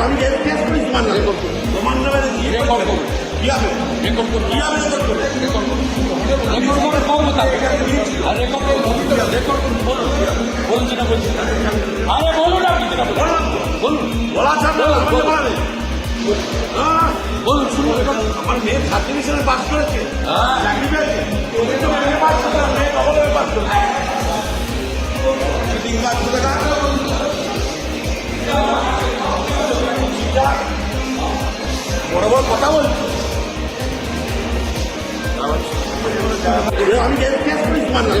আমি কেস করি তোমার নামে? তোমার নামে রেকর্ড করুন কি? হবে রেকর্ড করুন কি হবে রেকর্ড করে রেকর্ড করুন রেকর্ড করে পাবো তার আর রেকর্ড করুন রেকর্ড করুন বলুন বলুন যেটা বলছি আরে বলুন আপনি যেটা বলুন বলুন বলা ছাড়া হ্যাঁ, বলুন শুনুন আমার মেয়ে থার্ড ডিভিশনে পাস করেছে। চাকরি পেয়েছে। ওদের তো মেয়ে পাস করতে মেয়ে হবে পাস করতে চিটিং পাস করে কথা বলছি আমি কেস তোমার নামে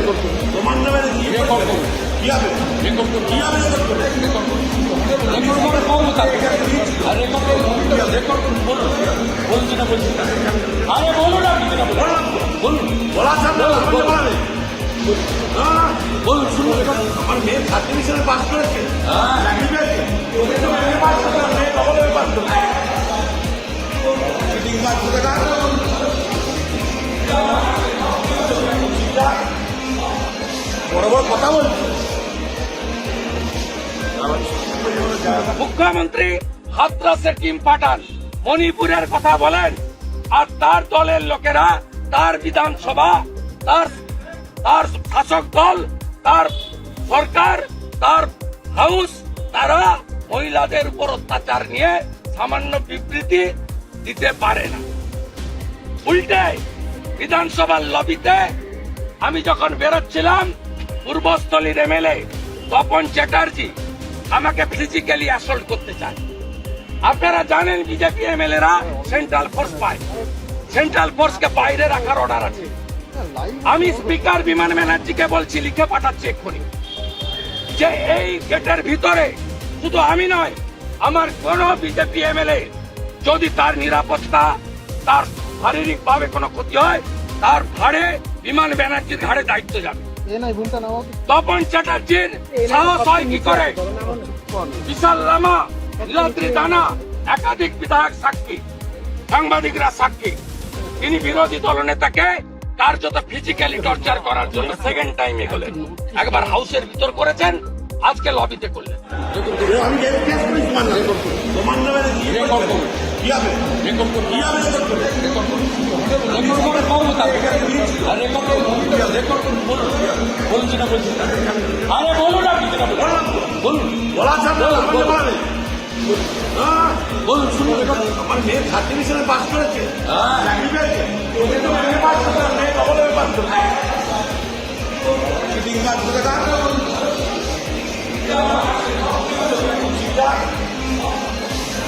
তোমার নামে কি হবে কি হবে রেকর্ড আর রেকর্ড রেকর্ড বলুন বলছি আরে বলুন বলুন বলুন বলা ছাড়া আমাকে হ্যাঁ, বলুন শুনুন আমার মেয়ে থার্ড ডিভিশনে পাস করেছে। হ্যাঁ মুখ্যমন্ত্রী হাতরাসের টিম পাঠান মণিপুরের কথা বলেন, আর তার দলের লোকেরা, তার বিধানসভা, তার তার শাসক দল, তার সরকার, তার হাউস, তারা মহিলাদের উপর অত্যাচার নিয়ে সামান্য বিবৃতি দিতে পারে না। উল্টে বিধানসভার লবিতে আমি যখন বেরোচ্ছিলাম, পূর্বস্থলীর এমএলএ তপন চ্যাটার্জি আমাকে ফিজিক্যালি অ্যাসল্ট করতে চায়। আপনারা জানেন বিজেপি এমএলএরা সেন্ট্রাল ফোর্স পায়। সেন্ট্রাল ফোর্সকে বাইরে রাখার অর্ডার আছে। আমি স্পিকার বিমান ব্যানার্জিকে বলছি, লিখে পাঠাচ্ছি এক্ষুনি। যে এই গেটের ভিতরে শুধু আমি নয়, আমার কোন বিজেপি এমএলএ যদি তার নিরাপত্তা তার শারীরিক ভাবে কোনো ক্ষতি হয় তার ভাড়ে বিমান ব্যানার্জির ঘাড়ে দায়িত্ব যাবে। তপন চ্যাটার্জির সাহস হয় কি করে? বিশাল লামা নীলাদ্রি দানা একাধিক বিধায়ক সাক্ষী সাংবাদিকরা সাক্ষী। তিনি বিরোধী দলনেতাকে কার্যত ফিজিক্যালি টর্চার করার জন্য সেকেন্ড টাইম এগোলেন একবার হাউসের ভিতর করেছেন আজকে লবিতে করলেন। করি কি হবে? রেকর্ড করুন কি হবে রেকর্ড করে রেকর্ড করুন রেকর্ড করে আর রেকর্ড করুন রেকর্ড করুন বলুন বলুন যেটা বলছি আরে বলুন আপনি যেটা বলুন। বলুন। বলা ছাড়া আমাকে হ্যাঁ, বলুন শুনুন রেকর্ড আমার মেয়ে থার্ড ডিভিশনে পাস করেছে। হ্যাঁ। ওদের তো মেয়ে পাস করতে মেয়ে হবে পাস করতে চিটিং পাস করে না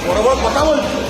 বড় বড় কথা বলছি।